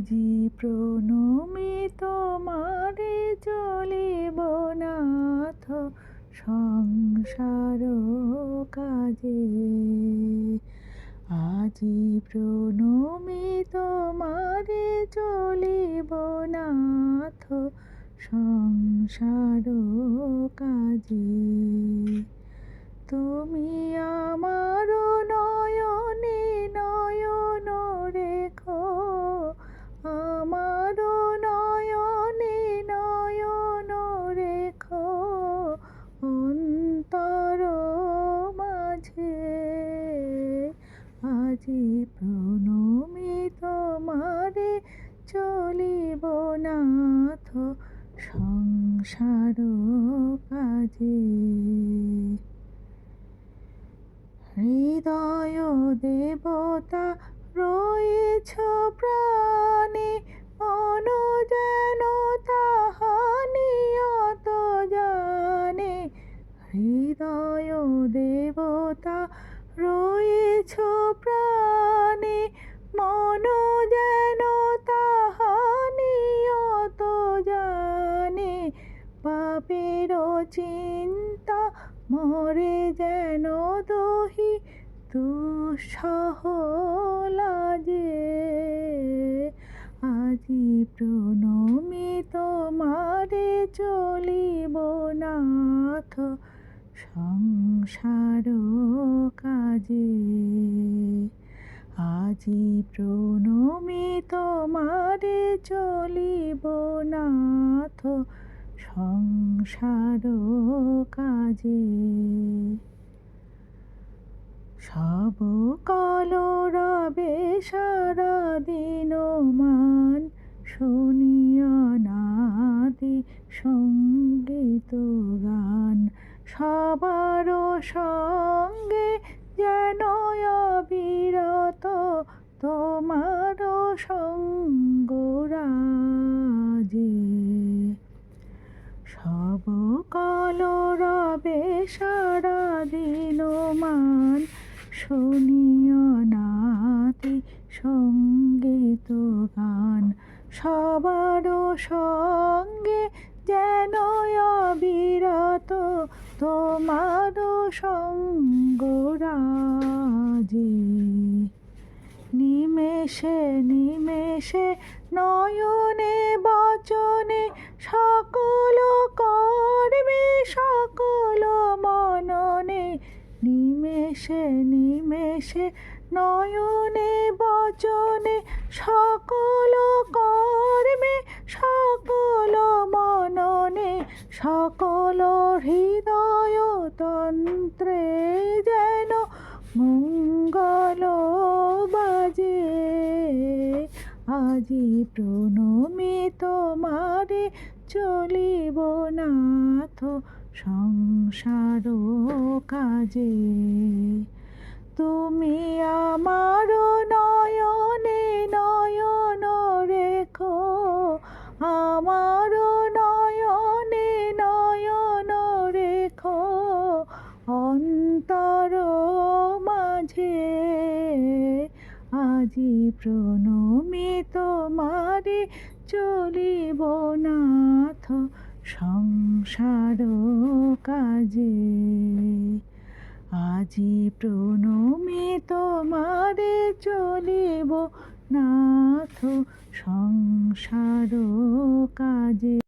আজি প্রণমী তোমারে চলিব নাথ সংসার কাজে। আজি প্রণমী তোমারে চলিব নাথ সংসার কাজে। তুমি আমার সংসার কাজে। হৃদয় দেবতা রয়েছ প্রাণে মন যেন জানে। হৃদয় দেবতা রয়েছ প্রাণে মন চিন্তা মরে যেন দহি দুঃসহ লাজে আজি প্রণমী তোমারে চলিব নাথ সংসার কাজে। আজি প্রণমী তোমারে চলিব নাথ সংসার কাজে। সব কল রবে সারা দিন মান, শুনিয়া নাদি সংগীত গান। সবার সঙ্গে যেন অবিরত তোমার সঙ্গরাজে সারা দিন মান শুনিও নাতি সংগীত গান। সবার সঙ্গে যেন অবিরত তোমার সঙ্গরাজে নিমেষে নিমেষে নয়নে নিমেষে নিমেষে, নয়নে, বচনে, সকল কর্মে, সকল মননে, সকল হৃদয় তন্ত্রে যেন মঙ্গল বাজে। আজি প্রণমী তোমারে চলিব নাথ সংসার কাজে। তুমি আমার নয়নে নয়ন রেখো, আমার নয়নে নয়ন রেখো অন্তর মাঝে। আজি প্রণমী তোমারে চলিব নাথ সংসার কাজে। আজি প্রণমে তোমারে চলিব নাথ সংসার কাজে।